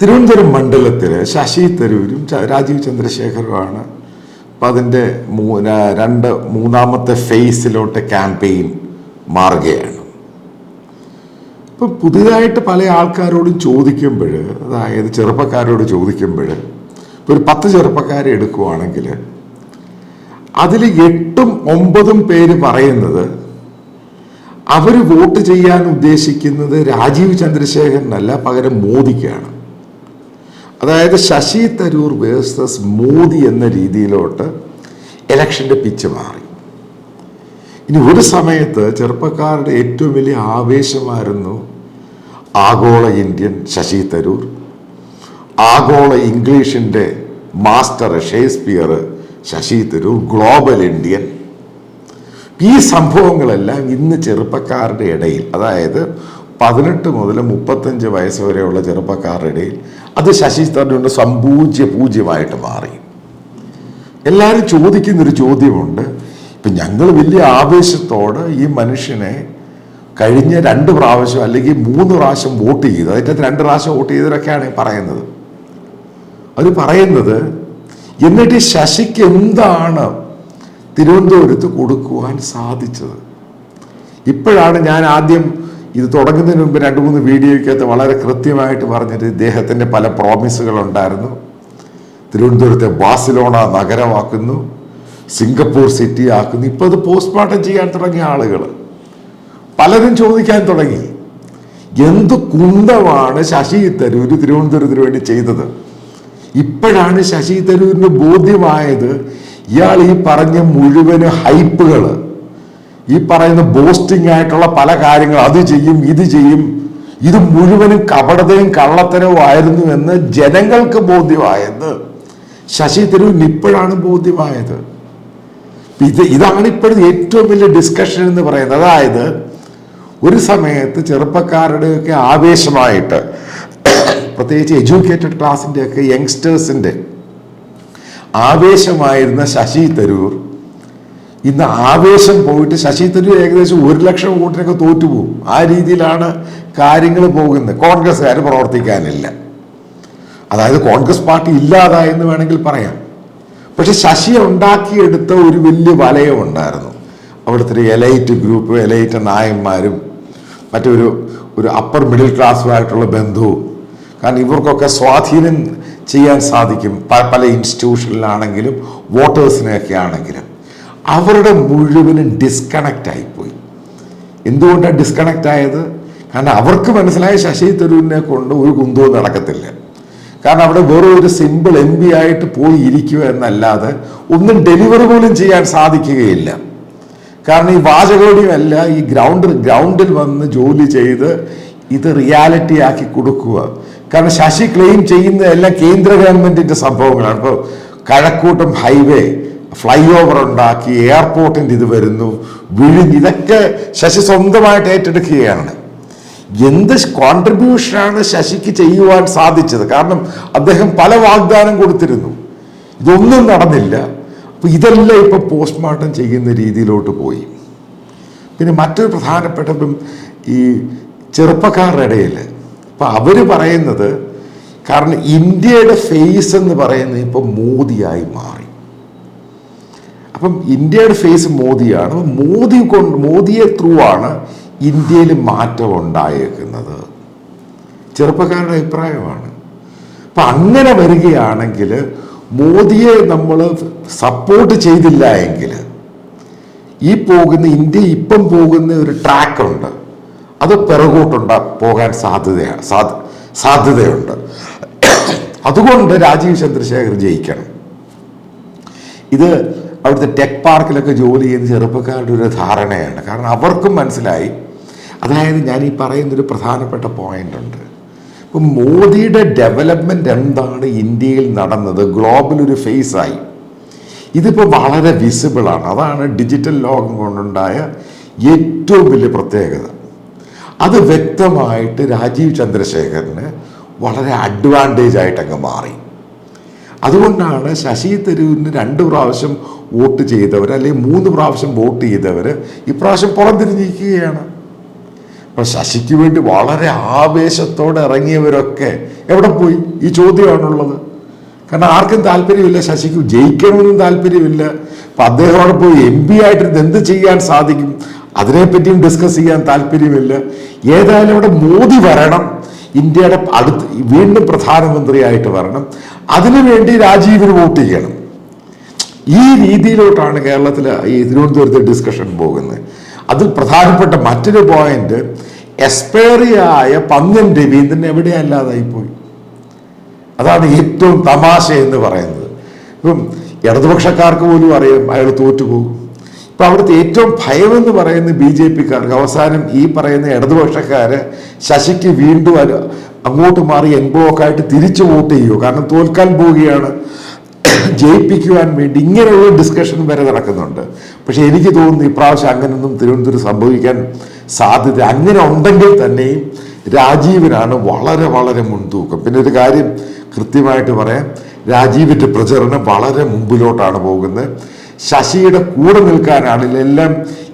തിരുവനന്തപുരം മണ്ഡലത്തിൽ ശശി തരൂരും രാജീവ് ചന്ദ്രശേഖറുമാണ് അപ്പം അതിന്റെ മൂന്ന രണ്ട് മൂന്നാമത്തെ ഫേസിലോട്ട് ക്യാമ്പയിൻ മാറുകയാണ്. ഇപ്പം പുതിയതായിട്ട് പല ആൾക്കാരോടും ചോദിക്കുമ്പോൾ അതായത് ചെറുപ്പക്കാരോട് ചോദിക്കുമ്പോൾ ഇപ്പോൾ ഒരു പത്ത് ചെറുപ്പക്കാരെ എടുക്കുവാണെങ്കിൽ അതിൽ എട്ടും ഒമ്പതും പേര് പറയുന്നത് അവർ വോട്ട് ചെയ്യാൻ ഉദ്ദേശിക്കുന്നത് രാജീവ് ചന്ദ്രശേഖരനല്ല പകരം മോദിക്കാണ്. അതായത് ശശി തരൂർ വേഴ്സസ് മോദി എന്ന രീതിയിലോട്ട് ഇലക്ഷന്റെ പിച്ച് മാറി. ഇനി ഒരു സമയത്ത് ചെറുപ്പക്കാരുടെ ഏറ്റവും വലിയ ആവേശമായിരുന്നു ആഗോള ഇന്ത്യൻ ശശി തരൂർ ആഗോള ഇംഗ്ലീഷിന്റെ master Shakespeare Shashi Tharoor global Indian. ഈ സംഭവങ്ങളെല്ലാം ഇന്ന് ചെറുപ്പക്കാരുടെ ഇടയിൽ അതായത് പതിനെട്ട് മുതൽ മുപ്പത്തഞ്ച് വയസ്സ് വരെയുള്ള ചെറുപ്പക്കാരുടെ ഇടയിൽ അത് ശശി തരൂരിന്റെ സമ്പൂജ്യ പൂജ്യമായിട്ട് മാറി. എല്ലാവരും ചോദിക്കുന്നൊരു ചോദ്യമുണ്ട്. ഇപ്പം ഞങ്ങൾ വലിയ ആവേശത്തോടെ ഈ മനുഷ്യനെ കഴിഞ്ഞ രണ്ട് പ്രാവശ്യം അല്ലെങ്കിൽ മൂന്ന് പ്രാവശ്യം വോട്ട് ചെയ്തു. അതിന്റെ രണ്ട് പ്രാവശ്യം വോട്ട് ചെയ്തവരൊക്കെയാണ് പറയുന്നത്. അവർ പറയുന്നത് എന്നിട്ട് ശശിക്ക് എന്താണ് തിരുവനന്തപുരത്ത് കൊടുക്കുവാൻ സാധിച്ചത്? ഇപ്പോഴാണ് ഞാൻ ആദ്യം ഇത് തുടങ്ങുന്നതിന് മുമ്പ് രണ്ട് മൂന്ന് വീഡിയോയ്ക്കകത്ത് വളരെ കൃത്യമായിട്ട് പറഞ്ഞിട്ട് ഇദ്ദേഹത്തിന്റെ പല പ്രോമിസുകളുണ്ടായിരുന്നു. തിരുവനന്തപുരത്തെ ബാസിലോണ നഗരമാക്കുന്നു സിംഗപ്പൂർ സിറ്റി ആക്കുന്നു. ഇപ്പോൾ അത് പോസ്റ്റ്മോർട്ടം ചെയ്യാൻ തുടങ്ങിയ ആളുകൾ പലരും ചോദിക്കാൻ തുടങ്ങി എന്ത് കുന്തമാണ് ശശി തരൂർ തിരുവനന്തപുരത്തിന് വേണ്ടി ചെയ്തത്? ഇപ്പോഴാണ് ശശി തരൂരിന് ബോധ്യമായത് ഇയാൾ ഈ പറഞ്ഞ മുഴുവൻ ഹൈപ്പുകൾ ഈ പറയുന്ന ബോസ്റ്റിംഗ് ആയിട്ടുള്ള പല കാര്യങ്ങൾ അത് ചെയ്യും ഇത് ചെയ്യും. ഇത് മുഴുവനും കപടതയും കള്ളത്തരവും ആയിരുന്നു എന്ന് ജനങ്ങൾക്ക് ബോധ്യമായത്. ശശി തരൂരിന് ഇപ്പോഴാണ് ബോധ്യമായത്. ഇത് ഇതാണ് ഇപ്പോഴത്തെ ഏറ്റവും വലിയ ഡിസ്കഷൻ എന്ന് പറയുന്നത്. അതായത് ഒരു സമയത്ത് ചെറുപ്പക്കാരുടെയൊക്കെ ആവേശമായിട്ട് പ്രത്യേകിച്ച് എഡ്യൂക്കേറ്റഡ് ക്ലാസ്സിന്റെയൊക്കെ യങ്സ്റ്റേഴ്സിന്റെ ആവേശമായിരുന്ന ശശി തരൂർ ഇന്ന് ആവേശം പോയിട്ട് ശശി തരൂർ ഏകദേശം ഒരു ലക്ഷം വോട്ടിനൊക്കെ തോറ്റുപോകും. ആ രീതിയിലാണ് കാര്യങ്ങൾ പോകുന്നത്. കോൺഗ്രസ്സുകാർ പ്രവർത്തിക്കാനില്ല. അതായത് കോൺഗ്രസ് പാർട്ടി ഇല്ലാതായെന്ന് വേണമെങ്കിൽ പറയാം. പക്ഷെ ശശി ഉണ്ടാക്കിയെടുത്ത ഒരു വലിയ വലയം ഉണ്ടായിരുന്നു. അവിടുത്തെ ഒരു എലൈറ്റ് ഗ്രൂപ്പ് എലൈറ്റ് നായന്മാരും മറ്റൊരു ഒരു അപ്പർ മിഡിൽ ക്ലാസ്സുമായിട്ടുള്ള ബന്ധവും. കാരണം ഇവർക്കൊക്കെ സ്വാധീനം ചെയ്യാൻ സാധിക്കും. പല ഇൻസ്റ്റിറ്റ്യൂഷനിലാണെങ്കിലും വോട്ടേഴ്സിനെയൊക്കെ ആണെങ്കിലും. അവരുടെ മുഴുവനും ഡിസ്കണക്റ്റ് ആയിപ്പോയി. എന്തുകൊണ്ടാണ് ഡിസ്കണക്റ്റ് ആയത്? കാരണം അവർക്ക് മനസ്സിലായ ശശി തരൂരിനെ കൊണ്ട് ഒരു കുന്തവും നടക്കത്തില്ല. കാരണം അവിടെ വെറും ഒരു സിമ്പിൾ എം പി ആയിട്ട് പോയി ഇരിക്കുക എന്നല്ലാതെ ഒന്നും ഡെലിവറി പോലും ചെയ്യാൻ സാധിക്കുകയില്ല. കാരണം ഈ വാചകോടിയല്ല ഈ ഗ്രൗണ്ട് ഗ്രൗണ്ടിൽ വന്ന് ജോലി ചെയ്ത് ഇത് റിയാലിറ്റി ആക്കി കൊടുക്കുക. കാരണം ശശി ക്ലെയിം ചെയ്യുന്ന ചെയ്യുന്നതെല്ലാം കേന്ദ്ര ഗവൺമെന്റിന്റെ സംഭവങ്ങളാണ്. ഇപ്പോൾ കഴക്കൂട്ടം ഹൈവേ ഫ്ലൈ ഓവർ ഉണ്ടാക്കി എയർപോർട്ടിന്റെ ഇത് വരുന്നു വിഴിഞ്ഞ് ഇതൊക്കെ ശശി സ്വന്തമായിട്ട് ഏറ്റെടുക്കുകയാണ്. എന്ത് കോൺട്രിബ്യൂഷനാണ് ശശിക്ക് ചെയ്യുവാൻ സാധിച്ചത്? കാരണം അദ്ദേഹം പല വാഗ്ദാനം കൊടുത്തിരുന്നു. ഇതൊന്നും നടന്നില്ല. അപ്പോൾ ഇതെല്ലാം ഇപ്പോൾ പോസ്റ്റ്മോർട്ടം ചെയ്യുന്ന രീതിയിലോട്ട് പോയി. പിന്നെ മറ്റൊരു പ്രധാനപ്പെട്ടതും ഈ ചെറുപ്പക്കാരുടെ ഇടയിൽ ഇപ്പം അവർ പറയുന്നത് കാരണം ഇന്ത്യയുടെ ഫേസ് എന്ന് പറയുന്നത് ഇപ്പോൾ മോദിയായി മാറി. അപ്പം ഇന്ത്യയുടെ ഫേസ് മോദിയാണ്. മോദി കൊണ്ട് മോദിയെ ത്രൂ ആണ് ഇന്ത്യയിൽ മാറ്റം ഉണ്ടായേക്കുന്നത്. ചെറുപ്പക്കാരുടെ അഭിപ്രായമാണ്. അപ്പം അങ്ങനെ വരികയാണെങ്കിൽ മോദിയെ നമ്മൾ സപ്പോർട്ട് ചെയ്തില്ല എങ്കിൽ ഈ പോകുന്ന ഇന്ത്യ ഇപ്പം പോകുന്ന ഒരു ട്രാക്കുണ്ട് അത് പിറകോട്ടുണ്ട പോകാൻ സാധ്യതയാണ് സാധ്യ സാധ്യതയുണ്ട്. അതുകൊണ്ട് രാജീവ് ചന്ദ്രശേഖർ ജയിക്കണം. ഇത് അവിടുത്തെ ടെക് പാർക്കിലൊക്കെ ജോലി ചെയ്യുന്ന ചെറുപ്പക്കാരുടെ ഒരു ധാരണയാണ്. കാരണം അവർക്കും മനസ്സിലായി. അതായത് ഞാൻ ഈ പറയുന്നൊരു പ്രധാനപ്പെട്ട പോയിന്റ് ഉണ്ട്. ഇപ്പം മോദിയുടെ ഡെവലപ്മെന്റ് എന്താണ് ഇന്ത്യയിൽ നടന്നത്? ഗ്ലോബൽ ഒരു ഫേസായി ഇതിപ്പോൾ വളരെ വിസിബിളാണ് അതാണ് ഡിജിറ്റൽ ലോകം കൊണ്ടുണ്ടായ ഏറ്റവും വലിയ പ്രത്യേകത. അത് വ്യക്തമായിട്ട് രാജീവ് ചന്ദ്രശേഖരന് വളരെ അഡ്വാന്റേജ് ആയിട്ടങ്ങ് മാറി. അതുകൊണ്ടാണ് ശശി തരൂരിന് രണ്ട് പ്രാവശ്യം വോട്ട് ചെയ്തവർ അല്ലെങ്കിൽ മൂന്ന് പ്രാവശ്യം വോട്ട് ചെയ്തവർ ഇപ്രാവശ്യം പുറംതിരിഞ്ഞിരിക്കുകയാണ്. അപ്പൊ ശശിക്ക് വേണ്ടി വളരെ ആവേശത്തോടെ ഇറങ്ങിയവരൊക്കെ എവിടെ പോയി? ഈ ചോദ്യമാണുള്ളത്. കാരണം ആർക്കും താല്പര്യമില്ല ശശിക്ക് ജയിക്കണമെന്നും താല്പര്യമില്ല. അപ്പൊ അദ്ദേഹം അവിടെ പോയി എം പി ആയിട്ട് എന്ത് ചെയ്യാൻ സാധിക്കും? അതിനെപ്പറ്റിയും ഡിസ്കസ് ചെയ്യാൻ താല്പര്യമില്ല. ഏതായാലും അവിടെ മോദി വരണം. ഇന്ത്യയുടെ അടുത്ത് വീണ്ടും പ്രധാനമന്ത്രിയായിട്ട് വരണം. അതിനുവേണ്ടി രാജീവിന് വോട്ട് ചെയ്യണം. ഈ രീതിയിലോട്ടാണ് കേരളത്തിൽ ഈ തിരുവനന്തപുരത്തെ ഡിസ്കഷൻ പോകുന്നത്. അതിൽ പ്രധാനപ്പെട്ട മറ്റൊരു പോയിന്റ് എക്സ്പയറിയായ പന്ന്യൻ രവീന്ദ്രൻ എവിടെയല്ലാതായി പോയി അതാണ് ഏറ്റവും തമാശ എന്ന് പറയുന്നത്. ഇപ്പം ഇടതുപക്ഷക്കാർക്ക് പോലും അറിയാം അയാൾ തോറ്റുപോകും. ഇപ്പം അവിടുത്തെ ഏറ്റവും ഭയമെന്ന് പറയുന്ന ബി ജെ പിക്കാർക്ക് അവസാനം ഈ പറയുന്ന ഇടതുപക്ഷക്കാര് ശശിക്ക് വീണ്ടും അങ്ങോട്ട് മാറി എൻബോക്ക് ആയിട്ട് തിരിച്ചു വോട്ട് ചെയ്യുമോ കാരണം തോൽക്കാൻ പോവുകയാണ്. ജയിപ്പിക്കുവാൻ വേണ്ടി ഇങ്ങനെയുള്ള ഡിസ്കഷൻ വരെ നടക്കുന്നുണ്ട്. പക്ഷെ എനിക്ക് തോന്നുന്നു ഇപ്രാവശ്യം അങ്ങനെയൊന്നും തിരുവനന്തപുരം സംഭവിക്കാൻ സാധ്യത അങ്ങനെ ഉണ്ടെങ്കിൽ തന്നെയും രാജീവിനാണ് വളരെ വളരെ മുൻതൂക്കം. പിന്നെ ഒരു കാര്യം കൃത്യമായിട്ട് പറയാം. രാജീവിന്റെ പ്രചരണം വളരെ മുമ്പിലോട്ടാണ് പോകുന്നത്. ശശിയുടെ കൂടെ നിൽക്കാനാണ്. എല്ലാം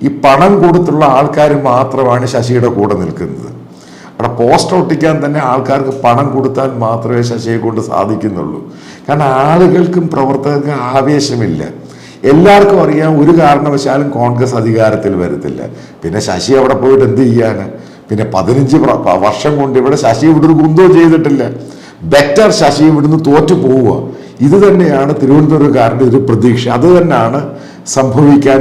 ഈ പണം കൊടുത്തുള്ള ആൾക്കാർ മാത്രമാണ് ശശിയുടെ കൂടെ നിൽക്കുന്നത്. അവിടെ പോസ്റ്റ് ഒട്ടിക്കാൻ തന്നെ ആൾക്കാർക്ക് പണം കൊടുത്താൽ മാത്രമേ ശശിയെ കൊണ്ട് സാധിക്കുന്നുള്ളൂ. കാരണം ആളുകൾക്കും പ്രവർത്തകർക്കും ആവേശമില്ല. എല്ലാവർക്കും അറിയാം ഒരു കാരണവശാലും കോൺഗ്രസ് അധികാരത്തിൽ വരത്തില്ല. പിന്നെ ശശി അവിടെ പോയിട്ട് എന്ത് ചെയ്യാന്? പിന്നെ പതിനഞ്ച് വർഷം കൊണ്ട് ഇവിടെ ശശി ഇവിടെ ഒരു കുന്തോ ചെയ്തിട്ടില്ല. ബെറ്റർ ശശി ഇവിടുന്ന് തോറ്റു പോവുക. ഇത് തന്നെയാണ് തിരുവനന്തപുരക്കാരുടെ ഒരു പ്രതീക്ഷ. അത് തന്നെയാണ് സംഭവിക്കാൻ